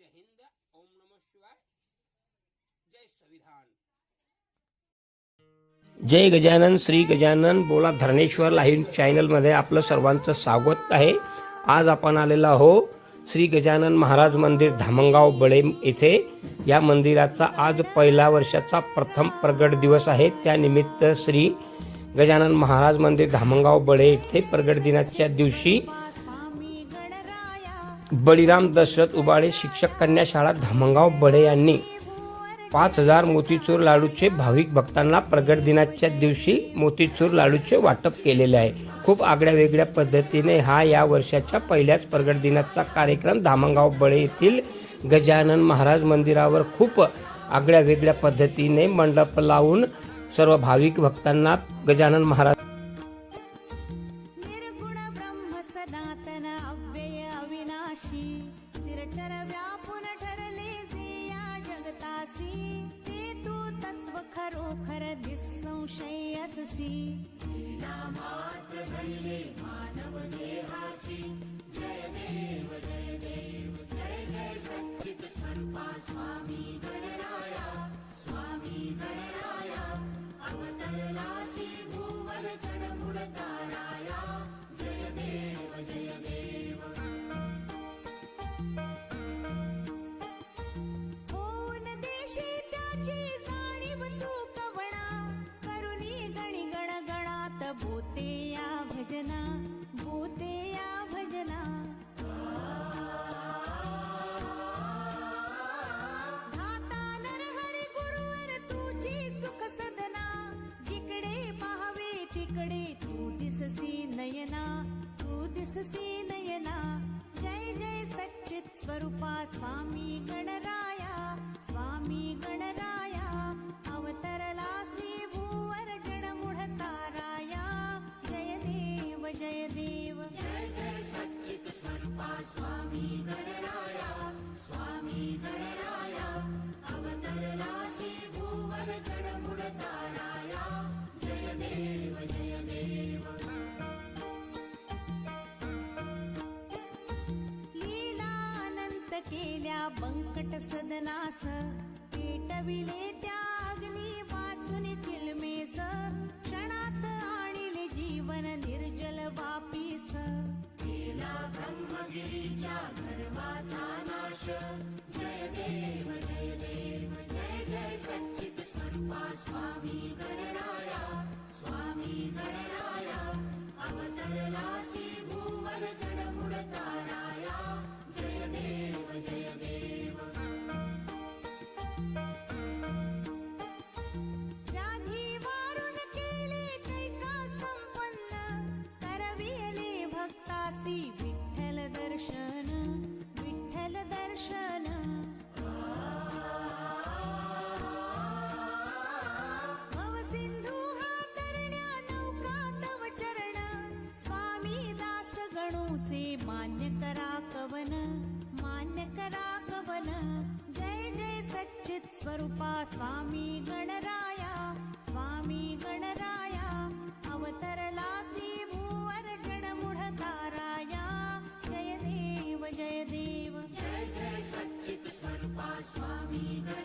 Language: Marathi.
जय हिंद ओम नमः शिवाय जय संविधान। जय गजानन श्री गजानन बोला धरणेश्वर लाईव्ह चॅनलमध्ये आपलं सर्वांचं स्वागत आहे. आज आपण आलेलो आहो श्री गजानन महाराज मंदिर धामणगाव बळे येथे या मंदिराचा आज पहिल्या वर्षाचा प्रथम प्रगट दिवस आहे. त्यानिमित्त श्री गजानन महाराज मंदिर धामणगाव बळे येथे प्रगट दिनाच्या दिवशी बळीराम दशरथ उबाळे शिक्षक कन्या शाळा धामणगाव बडे यांनी पाच हजार मोतीचूर लाडूचे भाविक भक्तांना प्रगट दिनाच्या दिवशी मोतीचूर लाडूचे वाटप केलेले आहे. खूप आगळ्या वेगळ्या पद्धतीने हा या वर्षाच्या पहिल्याच प्रगट दिनाचा कार्यक्रम धामणगाव बळे येथील गजानन महाराज मंदिरावर खूप आगळ्या वेगळ्या पद्धतीने मंडप लावून सर्व भाविक भक्तांना गजानन महाराज mama. स्वरूपा स्वामी गणराया केल्या बंकट सदनास पेटविले त्या अग्नी दर्शन। मान्य करा कवन मान्य करा कवन। जय जय सच्चित स्वरूपा स्वामी गणराया स्वामी गणराया अवतरला Amen.